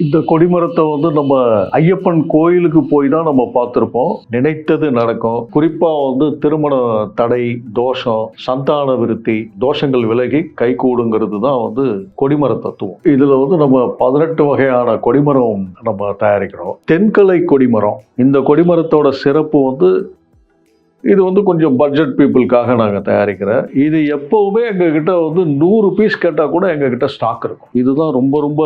இந்த கொடிமரத்தை வந்து நம்ம ஐயப்பன் கோயிலுக்கு போய் தான் நம்ம பார்த்துருப்போம். நினைத்தது நடக்கும். குறிப்பாக வந்து திருமண தடை தோஷம் சந்தான விருத்தி தோஷங்கள் விலகி கைகூடுங்கிறது தான் வந்து கொடிமர தத்துவம். இதில் வந்து நம்ம பதினெட்டு வகையான கொடிமரம் நம்ம தயாரிக்கிறோம். தென்கலை கொடிமரம். இந்த கொடிமரத்தோட சிறப்பு வந்து இது வந்து கொஞ்சம் பட்ஜெட் பீப்புளுக்காக நாங்கள் தயாரிக்கிறேன். இது எப்போவுமே எங்ககிட்ட வந்து நூறு பீஸ் கேட்டால் கூட எங்ககிட்ட ஸ்டாக் இருக்கும். இதுதான் ரொம்ப ரொம்ப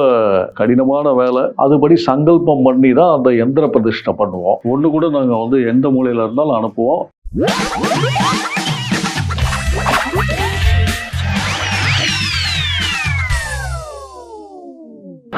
கடினமான வேலை. அதுபடி சங்கல்பம் பண்ணி தான் அந்த எந்திர பிரதிஷ்டை பண்ணுவோம். ஒன்று கூட நாங்கள் வந்து எந்த மூலையில் இருந்தாலும் அனுப்புவோம்.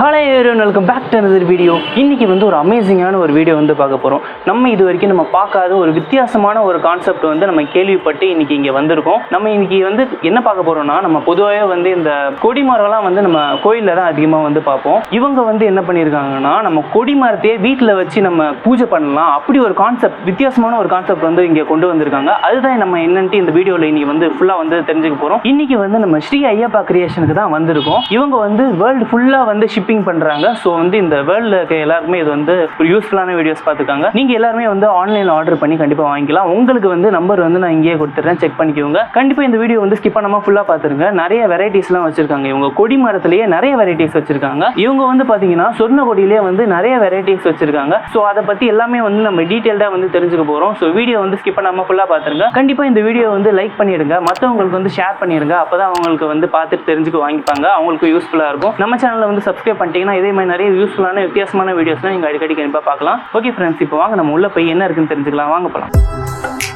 Hello everyone welcome back to another video இன்றைக்கி வந்து ஒரு அமேசிங்கான ஒரு வீடியோ வந்து பார்க்க போகிறோம் நம்ம இது வரைக்கும் நம்ம பார்க்காத ஒரு வித்தியாசமான ஒரு கான்செப்ட் வந்து நம்ம கேள்விப்பட்டு இன்னைக்கு இங்கே வந்திருக்கோம். நம்ம இன்றைக்கி வந்து என்ன பார்க்க போகிறோம்னா நம்ம பொதுவாகவே வந்து இந்த கொடிமரம்லாம் வந்து நம்ம கோயிலில் தான் அதிகமாக வந்து பார்ப்போம். இவங்க வந்து என்ன பண்ணியிருக்காங்கன்னா நம்ம கொடிமரத்தையே வீட்டில் வச்சு நம்ம பூஜை பண்ணலாம். அப்படி ஒரு கான்செப்ட் வித்தியாசமான ஒரு கான்செப்ட் வந்து இங்கே கொண்டு வந்திருக்காங்க. அதுதான் நம்ம என்னன்ட்டு இந்த வீடியோவில் இன்னைக்கு வந்து ஃபுல்லாக வந்து தெரிஞ்சுக்க போகிறோம் இன்றைக்கி வந்து நம்ம ஸ்ரீ ஐயப்பா கிரியேஷனுக்கு தான் வந்திருக்கோம். இவங்க வந்து வேர்ல்டு ஃபுல்லாக வந்து ஷிப் ஷிப்பிங் பண்ணுறாங்க ஸோ வந்து இந்த வேர்ல்டில் இருக்க எல்லாருக்குமே இது வந்து ஒரு யூஸ்ஃபுல்லான வீடியோஸ் பார்த்துருக்காங்க நீங்கள் எல்லாருமே வந்து ஆன்லைனில் ஆர்டர் பண்ணி கண்டிப்பாக வாங்கிக்கலாம். உங்களுக்கு வந்து நம்பர் வந்து நான் இங்கேயே கொடுத்துட்றேன். செக் பண்ணிக்கோங்க. கண்டிப்பாக இந்த வீடியோ வந்து ஸ்கிப் பண்ணாமல் ஃபுல்லாக பார்த்துருங்க நிறைய வெரைட்டிஸ்லாம் வச்சுருக்காங்க. இவங்க கொடி மரத்துலேயே நிறைய வெரைட்டிஸ் வச்சுருக்காங்க. இவங்க வந்து பார்த்தீங்கன்னா சொர்ண கொடியிலே வந்து நிறைய வெரைட்டிஸ் வச்சுருக்காங்க. ஸோ அதை பற்றி எல்லாமே வந்து நம்ம டீட்டெயில்டாக வந்து தெரிஞ்சுக்க போகிறோம் ஸோ வீடியோ வந்து ஸ்கிப் பண்ணாமல் ஃபுல்லாக பார்த்துருங்க கண்டிப்பாக இந்த வீடியோ வந்து லைக் பண்ணிடுங்க. மற்றவங்களுக்கு வந்து ஷேர் பண்ணிடுங்க. அப்போ தான் அவங்களுக்கு வந்து பார்த்துட்டு தெரிஞ்சுக்க வாங்கிப்பாங்க. அவங்களுக்கு யூஸ்ஃபுல்லாக இருக்கும். நம்ம சேனலில் வந்து சப்ஸ்கிரைப் பண்ணிட்டீங்கன்னா இதே மாதிரி நிறைய யூஸ்ஃபுல்லான வித்தியாசமான வீடியோஸ்லாம் நீங்கள் அடிக்கடி கண்டிப்பாக பார்க்கலாம். ஓகே ஃப்ரெண்ட்ஸ் இப்போ வாங்க நம்ம உள்ள போய் என்ன இருக்குன்னு தெரிஞ்சுக்கலாம். வாங்க போகலாம்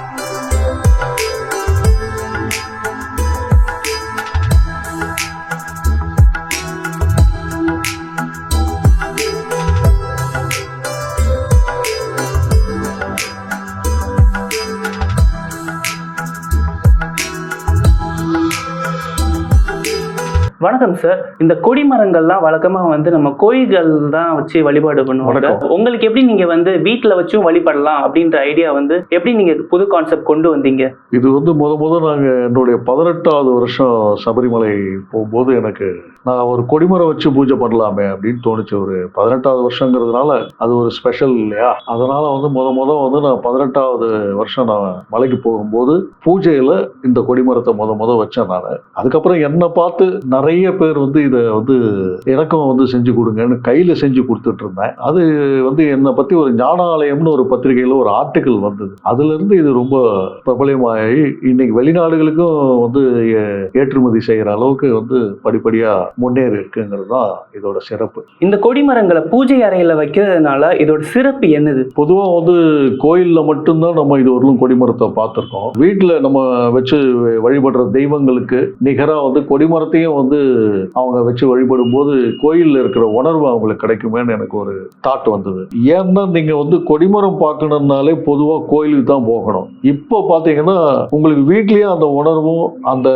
வணக்கம் சார் இந்த கொடிமரங்கள்லாம் வழக்கமாக வந்து நம்ம கோயில்கள் தான் வச்சு வழிபாடு பண்ணுவாங்க. வணக்கம். உங்களுக்கு எப்படி நீங்கள் வந்து வீட்டில் வச்சும் வழிபடலாம் அப்படின்ற ஐடியா வந்து எப்படி நீங்கள் புது கான்செப்ட் கொண்டு வந்தீங்க? இது வந்து முத முத நாங்கள் என்னுடைய பதினெட்டாவது வருஷம் சபரிமலை போகும்போது எனக்கு நான் ஒரு கொடிமரம் வச்சு பூஜை பண்ணலாமே அப்படின்னு தோணுச்சு. ஒரு பதினெட்டாவது வருஷங்கிறதுனால அது ஒரு ஸ்பெஷல் இல்லையா? அதனால வந்து முத முத வந்து நான் பதினெட்டாவது வருஷம் நான் மலைக்கு போகும்போது பூஜையில் இந்த கொடிமரத்தை முத முத வச்சேன் நான். அதுக்கப்புறம் என்னை பார்த்து நிறைய பேர் வந்து இதை வந்து எனக்கும் வந்து செஞ்சு கொடுங்கன்னு கையில் செஞ்சு கொடுத்துட்டு இருந்தேன். அது வந்து என்னை பற்றி ஒரு ஞானாலயம்னு ஒரு பத்திரிகையில் ஒரு ஆர்டிக்கல் வந்தது. அதுலேருந்து இது ரொம்ப பிரபலமாகி இன்னைக்கு வெளிநாடுகளுக்கும் வந்து ஏற்றுமதி செய்கிற அளவுக்கு வந்து படிப்படியாக முன்னேறி இருக்குங்கிறது தான் இதோட சிறப்பு. இந்த கொடிமரங்களை பூஜை அறையில் வைக்கிறதுனால இதோட சிறப்பு என்னது? பொதுவாக வந்து கோயிலில் மட்டும்தான் நம்ம இது வரலும் கொடிமரத்தை பார்த்துருக்கோம். வீட்டில் நம்ம வச்சு வழிபடுற தெய்வங்களுக்கு நிகராக வந்து கொடிமரத்தையும் வந்து அவங்க வச்சு வழிபடும் போது கோயிலில் இருக்கிற உணர்வு அவங்களுக்கு கிடைக்குமேன்னு எனக்கு ஒரு தாட் வந்தது. ஏன்னா நீங்கள் வந்து கொடிமரம் பார்க்கணுன்னாலே பொதுவாக கோயிலுக்கு தான் போகணும். இப்போ பார்த்தீங்கன்னா உங்களுக்கு வீட்லேயே அந்த உணர்வும் அந்த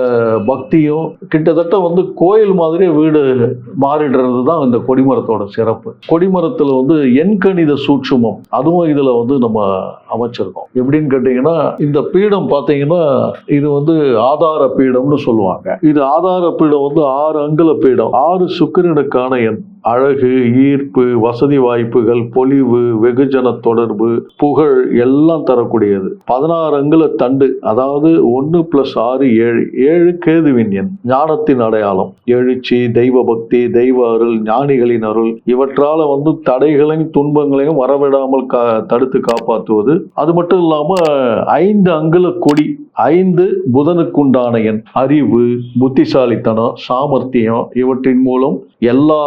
பக்தியும் கிட்டத்தட்ட வந்து கோயில் மாதிரியே வீடு மாறிடுறது தான் இந்த கொடிமரத்தோட சிறப்பு. கொடிமரத்தில் வந்து எண்கணித சூட்சுமம் அதுவும் இதில் வந்து நம்ம அமைச்சிருக்கோம். எப்படின்னு கேட்டிங்கன்னா இந்த பீடம் பார்த்தீங்கன்னா இது வந்து ஆதார பீடம்னு சொல்லுவாங்க. இது ஆதார பீடம் வந்து ஆறு அங்குல பீடம் ஆறு சுக்கிரனுக்கான எண். அழகு ஈர்ப்பு வசதி வாய்ப்புகள் பொலிவு வெகுஜன தொடர்பு புகழ் எல்லாம் தரக்கூடியது. பதினாறு அங்குல தண்டு அதாவது ஒன்று பிளஸ் ஆறு ஏழு. ஏழு கேதுவின் எண் ஞானத்தின் அடையாளம். எழுச்சி தெய்வ பக்தி தெய்வ அருள் ஞானிகளின் அருள் இவற்றால வந்து தடைகளையும் துன்பங்களையும் வரவிடாமல் கா தடுத்து காப்பாற்றுவது. அது மட்டும் இல்லாம ஐந்து அங்குல கொடி ஐந்து புதனுக்குண்டான எண். அறிவு புத்திசாலித்தனம் சாமர்த்தியம் இவற்றின் மூலம் எல்லா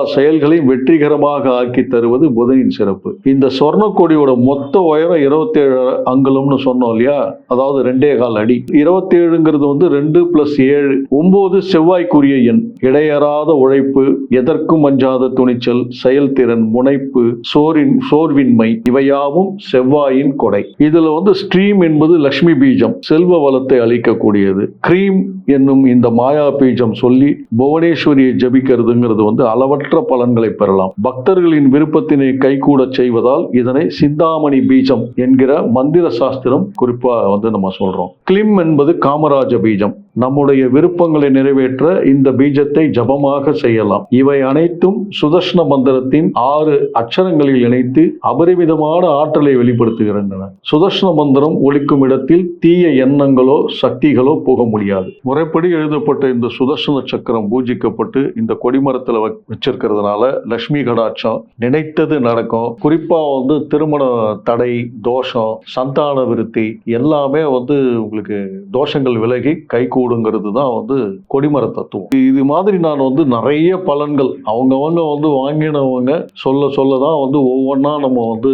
செயல்களையும் வெற்றிகரமாக ஆக்கி தருவது புதனின் சிறப்பு. இந்த சொர்ணக்கொடியோட மொத்த உயரம் இருபத்தேழு அங்குலம்னு சொன்னோம் இல்லையா? அதாவது ரெண்டே கால் அடி. இருபத்தேழுங்கிறது வந்து ரெண்டு பிளஸ் ஏழு. ஒன்பது செவ்வாய்க்குரிய எண். இடையறாத உழைப்பு எதற்கும் அஞ்சாத துணிச்சல் செயல்திறன் முனைப்பு சோரின் சோர்வின்மை இவையாவும் செவ்வாயின் கொடை. இதுல வந்து ஸ்ட்ரீம் என்பது லட்சுமி பீஜம் செல்வ வளத்தை அளிக்கக்கூடியது. கிரீம் என்னும் இந்த மாயா பீஜம் சொல்லி புவனேஸ்வரியை ஜபிக்கிறதுங்கிறது வந்து அளவற்ற பலன்கள் பெறலாம். பக்தர்களின் விருப்பத்தினை கைகூடச் செய்வதால் இதனை சிந்தாமணி பீஜம் என்கிற மந்திர சாஸ்திரம் குறிப்பா வந்து நம்ம சொல்றோம். கிளிம் என்பது காமராஜ பீஜம். நம்முடைய விருப்பங்களை நிறைவேற்ற இந்த பீஜத்தை ஜபமாக செய்யலாம். இவை அனைத்தும் சுதர்ஷ்ண மந்திரத்தின் ஆறு அச்சரங்களில் இணைத்து அபரிமிதமான ஆற்றலை வெளிப்படுத்துகின்றன. சுதர்ஷ்ண மந்திரம் ஒலிக்கும் இடத்தில் தீய எண்ணங்களோ சக்திகளோ போக முடியாது. முறைப்படி எழுதப்பட்ட இந்த சுதர்சன சக்கரம் பூஜிக்கப்பட்டு இந்த கொடிமரத்தில் வச்சிருக்கிறதுனால லட்சுமி கடாட்சம் நினைத்தது நடக்கும். குறிப்பா வந்து திருமண தடை தோஷம் சந்தான விருத்தி எல்லாமே வந்து உங்களுக்கு தோஷங்கள் விலகி கைக்கு கூடுங்கிறது தான் வந்து கொடிமர தத்துவம். இது மாதிரி நான் வந்து நிறைய பலன்கள் அவங்கவங்க வந்து வாங்கினவங்க சொல்ல சொல்ல தான் வந்து ஒவ்வொன்றா நம்ம வந்து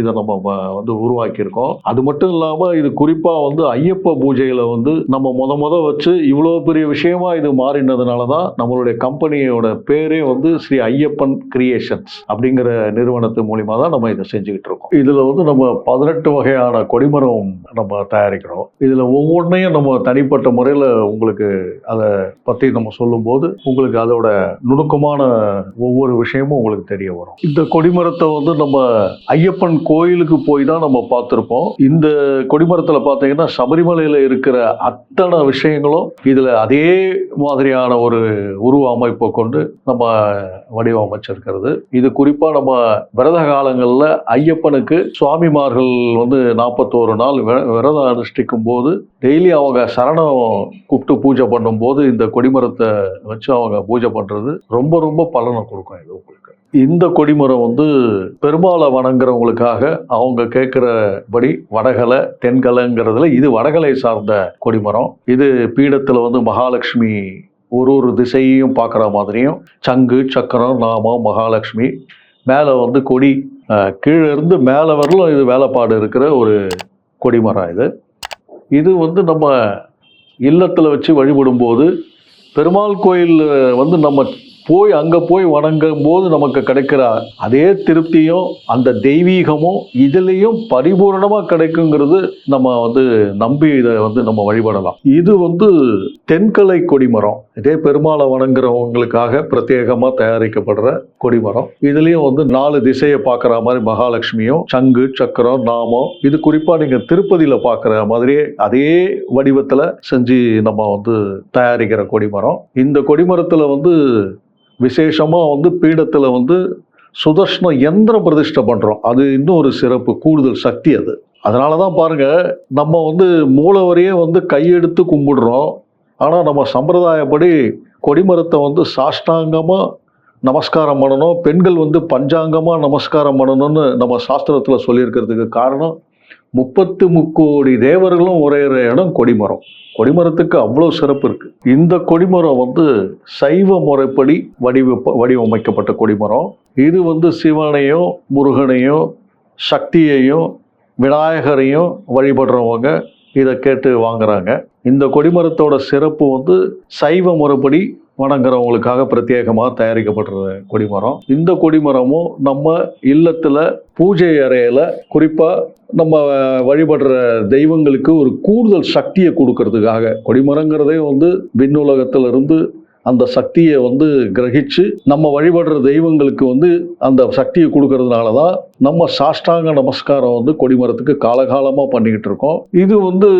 இதை நம்ம வந்து உருவாக்கியிருக்கோம். அது மட்டும் இல்லாமல் இது குறிப்பாக வந்து ஐயப்ப பூஜையில் வந்து நம்ம முத முத வச்சு இவ்வளோ பெரிய விஷயமா இது மாறினதுனால தான் நம்மளுடைய கம்பெனியோட பேரே வந்து ஸ்ரீ ஐயப்பன் கிரியேஷன்ஸ் அப்படிங்கிற நிறுவனத்து மூலிமா தான் நம்ம இதை செஞ்சுக்கிட்டு இருக்கோம். இதில் வந்து நம்ம பதினெட்டு வகையான கொடிமரம் நம்ம தயாரிக்கிறோம். இதில் ஒவ்வொன்றையும் நம்ம தனிப்பட்ட முறையில் உங்களுக்கு அதை பற்றி நம்ம சொல்லும்போது உங்களுக்கு அதோட நுணுக்கமான ஒவ்வொரு விஷயமும் உங்களுக்கு தெரிய வரும். இந்த கொடிமரத்தை வந்து நம்ம ஐயப்பன் கோயிலுக்கு போய் தான் நம்ம பார்த்துருப்போம். இந்த கொடிமரத்தில் பார்த்தீங்கன்னா சபரிமலையில் இருக்கிற அத்தனை விஷயங்களும் இதில் அதே மாதிரியான ஒரு உருவ அமைப்பை கொண்டு நம்ம வடிவமைச்சிருக்கிறது. இது குறிப்பாக நம்ம விரத காலங்களில் ஐயப்பனுக்கு சுவாமிமார்கள் வந்து நாற்பத்தோரு நாள் விரதம் அனுஷ்டிக்கும் போது டெய்லி அவங்க சரணம் கூப்பிட்டு பூஜை பண்ணும்போது இந்த கொடிமரத்தை வச்சு அவங்க பூஜை பண்ணுறது ரொம்ப ரொம்ப பலனை கொடுக்கும் இது உங்களுக்கு. இந்த கொடிமரம் வந்து பெருமாளை வணங்குறவங்களுக்காக அவங்க கேட்குறபடி வடகலை தென்கலைங்கிறதுல இது வடகலை சார்ந்த கொடிமரம். இது பீடத்தில் வந்து மகாலட்சுமி ஒரு ஒரு திசையையும் பார்க்குற மாதிரியும். சங்கு சக்கரம் நாமம் மகாலட்சுமி. மேலே வந்து கொடி கீழே இருந்து மேலே வரலும் இது வேலைப்பாடு இருக்கிற ஒரு கொடிமரம் இது. இது வந்து நம்ம இல்லத்தில் வச்சு வழிபடும்போது பெருமாள் கோயில் வந்து நம்ம போய் அங்கே போய் வணங்கும் போது நமக்கு கிடைக்கிற அதே திருப்தியும் அந்த தெய்வீகமும் இதுலேயும் பரிபூரணமாக கிடைக்குங்கிறது நம்ம வந்து நம்பி இதை வந்து நம்ம வழிபடலாம். இது வந்து தென்கலை கொடிமரம். இதே பெருமாளை வணங்குறவங்களுக்காக பிரத்யேகமாக தயாரிக்கப்படுற கொடிமரம். இதுலேயும் வந்து நாலு திசையை பார்க்குற மாதிரி மகாலட்சுமியும் சங்கு சக்கரம் நாமம் இது குறிப்பாக நீங்கள் திருப்பதியில் பார்க்குற மாதிரியே அதே வடிவத்தில் செஞ்சு நம்ம வந்து தயாரிக்கிற கொடிமரம். இந்த கொடிமரத்தில் வந்து விசேஷமாக வந்து பீடத்தில் வந்து சுதர்ஷ்ண யந்திர பிரதிஷ்டை பண்ணுறோம் அது இன்னும் ஒரு சிறப்பு கூடுதல் சக்தி அது. அதனால தான் பாருங்கள் நம்ம வந்து மூலவரையே வந்து கையெடுத்து கும்பிடுறோம். ஆனால் நம்ம சம்பிரதாயப்படி கொடிமரத்தை வந்து சாஷ்டாங்கமாக நமஸ்காரம் பண்ணணும். பெண்கள் வந்து பஞ்சாங்கமாக நமஸ்காரம் பண்ணணும்னு நம்ம சாஸ்திரத்தில் சொல்லியிருக்கிறதுக்கு காரணம் முப்பத்து முக்கோடி தேவர்களும் உரையிற இடம் கொடிமரம். கொடிமரத்துக்கு அவ்வளோ சிறப்பு இருக்கு. இந்த கொடிமரம் வந்து சைவ முறைப்படி வடிவ வடிவமைக்கப்பட்ட கொடிமரம். இது வந்து சிவனையும் முருகனையும் சக்தியையும் விநாயகரையும் வழிபடுறவங்க இதை கேட்டு வாங்குறாங்க. இந்த கொடிமரத்தோட சிறப்பு வந்து சைவ முறைப்படி வணங்குறவங்களுக்காக பிரத்யேகமாக தயாரிக்கப்படுற கொடிமரம். இந்த கொடிமரமும் நம்ம இல்லத்தில் பூஜை அறையில் குறிப்பாக நம்ம வழிபடுற தெய்வங்களுக்கு ஒரு கூடுதல் சக்தியை கொடுக்கறதுக்காக. கொடிமரங்கிறதே வந்து விண்ணுலகத்திலிருந்து அந்த சக்தியை வந்து கிரகிச்சு நம்ம வழிபடுற தெய்வங்களுக்கு வந்து அந்த சக்தியை கொடுக்கறதுனால தான் நம்ம சாஷ்டாங்க நமஸ்காரம் வந்து கொடிமரத்துக்கு காலகாலமாக பண்ணிக்கிட்டு இருக்கோம். இது வந்து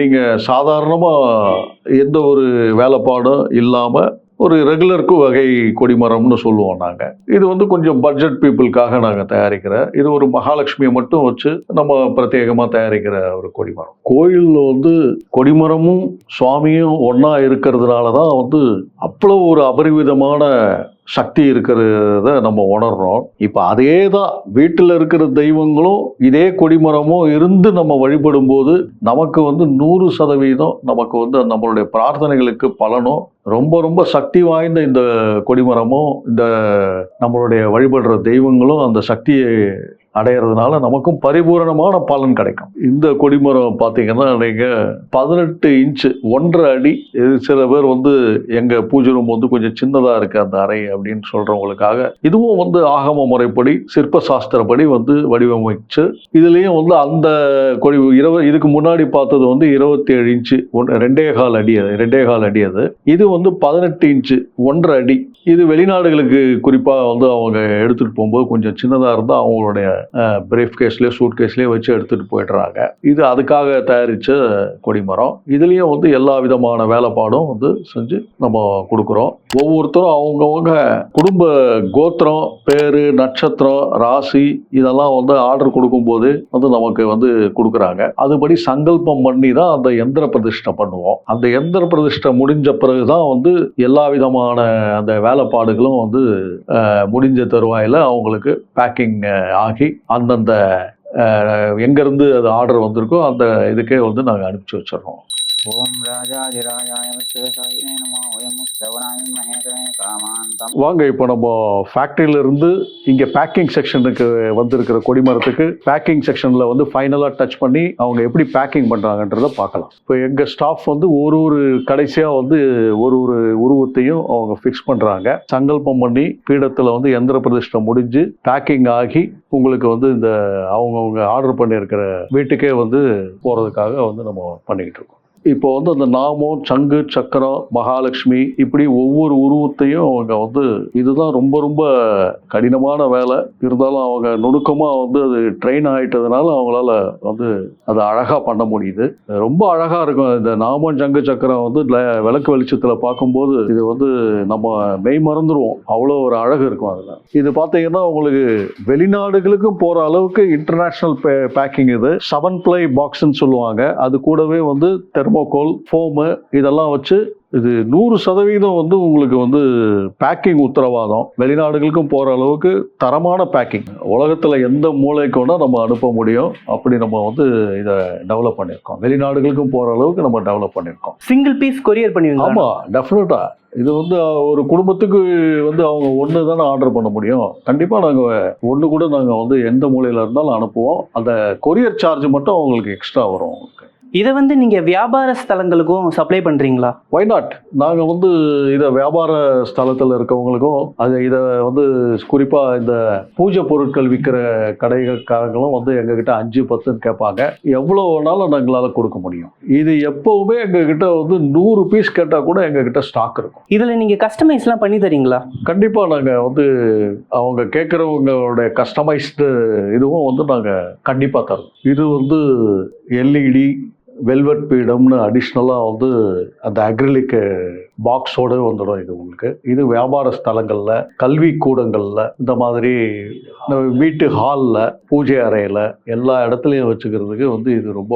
நீங்கள் சாதாரணமாக எந்த ஒரு வேலைப்பாடும் இல்லாமல் ஒரு ரெகுலருக்கு வகை கொடிமரம்னு சொல்லுவோம் நாங்கள் இது வந்து கொஞ்சம் பட்ஜெட் பீப்புளுக்காக நாங்கள் தயாரிக்கிற இது ஒரு மகாலட்சுமியை மட்டும் வச்சு நம்ம பிரத்யேகமாக தயாரிக்கிற ஒரு கொடிமரம். கோயிலில் வந்து கொடிமரமும் சுவாமியும் ஒன்றா இருக்கிறதுனால தான் வந்து அவ்வளோ ஒரு அபரிவிதமான சக்தி இருக்கிறத நம்ம உணர்றோம். இப்போ அதே தான் வீட்டில் இருக்கிற தெய்வங்களும் இதே கொடிமரமும் இருந்து நம்ம வழிபடும் போது நமக்கு வந்து நூறு சதவீதம் நமக்கு வந்து நம்மளுடைய பிரார்த்தனைகளுக்கு பலனும் ரொம்ப ரொம்ப சக்தி வாய்ந்த இந்த கொடிமரமும் இந்த நம்மளுடைய வழிபடுற தெய்வங்களும் அந்த சக்தியை அடையிறதுனால நமக்கும் பரிபூரணமான பலன் கிடைக்கும். இந்த கொடிமரம் பார்த்தீங்கன்னா நீங்கள் பதினெட்டு இன்ச்சு ஒன்றரை அடி சில பேர் வந்து எங்கள் பூஜை ரூம் வந்து கொஞ்சம் சின்னதாக இருக்குது அந்த அறை அப்படின்னு சொல்கிறவங்களுக்காக இதுவும் வந்து ஆகம முறைப்படி சிற்ப சாஸ்திரப்படி வந்து வடிவமைச்சு இதுலேயும் வந்து அந்த கொடி இருபது இதுக்கு முன்னாடி பார்த்தது வந்து இருபத்தி ஏழு இன்ச்சு ஒன்று ரெண்டே கால் அடி அது ரெண்டே கால் அடி அது. இது வந்து பதினெட்டு இன்ச்சு ஒன்றரை அடி. இது வெளிநாடுகளுக்கு குறிப்பாக வந்து அவங்க எடுத்துகிட்டு போகும்போது கொஞ்சம் சின்னதாக இருந்தால் அவங்களுடைய பிரீஃப் கேஸ்லேயே சூட் கேஸ்லேயே வச்சு எடுத்துகிட்டு போயிடுறாங்க. இது அதுக்காக தயாரித்த கொடிமரம் இதுலேயும் வந்து எல்லா விதமான வேலைப்பாடும் வந்து செஞ்சு நம்ம கொடுக்குறோம். ஒவ்வொருத்தரும் அவங்கவுங்க குடும்ப கோத்திரம் பேரு நட்சத்திரம் ராசி இதெல்லாம் வந்து ஆர்டர் கொடுக்கும்போது வந்து நமக்கு வந்து கொடுக்குறாங்க. அதுபடி சங்கல்பம் பண்ணி தான் அந்த எந்திர பிரதிஷ்டை பண்ணுவோம். அந்த எந்திர பிரதிஷ்டை முடிஞ்ச பிறகு தான் வந்து எல்லா விதமான அந்த வேலைப்பாடுகளும் வந்து முடிஞ்ச தருவாயில் அவங்களுக்கு பேக்கிங் ஆகி அந்தந்த எங்கேருந்து அது ஆர்டர் வந்திருக்கோ அந்த இதுக்கே வந்து நாங்கள் அனுப்பிச்சி வச்சிடுறோம். வாங்க இப்போ நம்ம ஃபேக்ட்ரியிலிருந்து இங்கே பேக்கிங் செக்ஷனுக்கு வந்திருக்கிற கொடிமரத்துக்கு பேக்கிங் செக்ஷனில் வந்து ஃபைனலாக டச் பண்ணி அவங்க எப்படி பேக்கிங் பண்ணுறாங்கன்றத பார்க்கலாம். இப்போ எங்கள் ஸ்டாஃப் வந்து ஒரு ஒரு கடைசியாக வந்து ஒரு ஒரு உருவத்தையும் அவங்க ஃபிக்ஸ் பண்ணுறாங்க சங்கல்பம் பண்ணி பீடத்தில் வந்து எந்திர பிரதிஷ்டை முடிஞ்சு பேக்கிங் ஆகி உங்களுக்கு வந்து இந்த அவங்கவுங்க ஆர்டர் பண்ணியிருக்கிற வீட்டுக்கே வந்து போகிறதுக்காக வந்து நம்ம பண்ணிக்கிட்டு இருக்கோம். இப்போ வந்து அந்த நாமம் சங்கு சக்கரம் மகாலட்சுமி இப்படி ஒவ்வொரு உருவத்தையும் அவங்க வந்து இதுதான் ரொம்ப ரொம்ப கடினமான வேலை. இருந்தாலும் அவங்க நுணுக்கமாக வந்து அது ட்ரெயின் ஆகிட்டதுனால அவங்களால வந்து அதை அழகாக பண்ண முடியுது. ரொம்ப அழகாக இருக்கும். இந்த நாமம் சங்கு சக்கரம் வந்து விளக்கு வெளிச்சத்தில் பார்க்கும்போது இது வந்து நம்ம மெய் மறந்துடுவோம் அவ்வளோ ஒரு அழகு இருக்கும் அதில். இது பார்த்தீங்கன்னா உங்களுக்கு வெளிநாடுகளுக்கும் போகிற அளவுக்கு இன்டர்நேஷ்னல் பேக்கிங் இது. செவன் ப்ளை பாக்ஸ்ன்னு சொல்லுவாங்க. அது கூடவே வந்து தெர்மோகோல் ஃபோமு இதெல்லாம் வச்சு இது நூறு சதவீதம் வந்து உங்களுக்கு வந்து பேக்கிங் உத்தரவாதம். வெளிநாடுகளுக்கும் போகிற அளவுக்கு தரமான பேக்கிங் உலகத்தில் எந்த மூலைக்கு வேணால் நம்ம அனுப்ப முடியும். அப்படி நம்ம வந்து இதை டெவலப் பண்ணியிருக்கோம். வெளிநாடுகளுக்கும் போகிற அளவுக்கு நம்ம டெவலப் பண்ணியிருக்கோம். சிங்கிள் பீஸ் கொரியர் பண்ணுவீங்களா ஆமாம் டெஃபினட்டாக இது வந்து ஒரு குடும்பத்துக்கு வந்து அவங்க ஒன்று தானே ஆர்டர் பண்ண முடியும். கண்டிப்பாக நாங்கள் ஒன்று கூட நாங்கள் வந்து எந்த மூலையில் இருந்தாலும் அனுப்புவோம். அந்த கொரியர் சார்ஜ் மட்டும் அவங்களுக்கு எக்ஸ்ட்ரா வரும். இதை வந்து நீங்க வியாபார ஸ்தலங்களுக்கும் சப்ளை பண்றீங்களா? ஒய் நாட் நாங்கள் வந்து இதை வியாபார ஸ்தலத்தில் இருக்கவங்களுக்கும் அது இதை வந்து குறிப்பாக இந்த பூஜை பொருட்கள் விற்கிற கடைக்காரங்களும் வந்து எங்ககிட்ட அஞ்சு பத்துன்னு கேட்பாங்க. எவ்வளோ வேணாலும் எங்களால் கொடுக்க முடியும். இது எப்போவுமே எங்ககிட்ட வந்து நூறு பீஸ் கேட்டால் கூட எங்ககிட்ட ஸ்டாக் இருக்கும். இதுல நீங்க கஸ்டமைஸ்லாம் பண்ணி தரீங்களா? கண்டிப்பாக நாங்கள் வந்து அவங்க கேட்குறவங்களோட கஸ்டமைஸ்டு இதுவும் வந்து நாங்கள் கண்டிப்பாக தரோம் இது வந்து எல்இடி வெல்வெட் பீடம்னு அடிஷ்னலாக வந்து அந்த அக்ரிலிக் பாக்ஸோடு வந்துடும் இது உங்களுக்கு. இது வியாபார ஸ்தலங்களில் கல்வி கூடங்களில் இந்த மாதிரி வீட்டு ஹாலில் பூஜை அறையில் எல்லா இடத்துலையும் வச்சுக்கிறதுக்கு வந்து இது ரொம்ப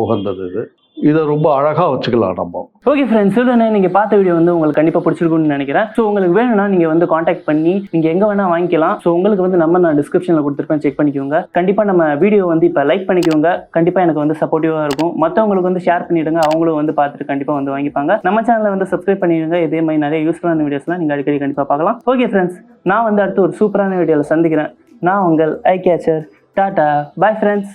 உகந்தது இது. இதை ரொம்ப அழகாக வச்சுக்கலாம் நம்ம. ஓகே ஃப்ரெண்ட்ஸ் இதுதானே நீங்கள் பார்த்த வீடியோ வந்து உங்களுக்கு கண்டிப்பாக பிடிச்சிருக்கும்னு நினைக்கிறேன். ஸோ உங்களுக்கு வேணும்னா நீங்கள் வந்து காண்டாக்ட் பண்ணி நீங்கள் எங்கே வேணால் வாங்கிக்கலாம். ஸோ உங்களுக்கு வந்து நம்ம நான் டிஸ்கிரிப்ஷனில் கொடுத்துருப்பேன். செக் பண்ணிக்கோங்க. கண்டிப்பாக நம்ம வீடியோ வந்து இப்போ லைக் பண்ணிக்கோங்க. கண்டிப்பாக எனக்கு வந்து சப்போர்ட்டிவாக இருக்கும். மற்றவங்களுக்கு வந்து ஷேர் பண்ணிவிடுங்க அவங்களும் வந்து பார்த்துட்டு கண்டிப்பாக வந்து வாங்கிப்பாங்க. நம்ம சேனலை வந்து சப்ஸ்கிரைப் பண்ணிடுங்க. இதே மாதிரி நிறைய யூஸ்ஃபுல்லான வீடியோஸ்லாம் நீங்கள் அடிக்கடி கண்டிப்பாக பார்க்கலாம். ஓகே ஃப்ரெண்ட்ஸ் நான் வந்து அடுத்து ஒரு சூப்பரான வீடியோவில் சந்திக்கிறேன். நான் உங்கள் eye catcher tata bye friends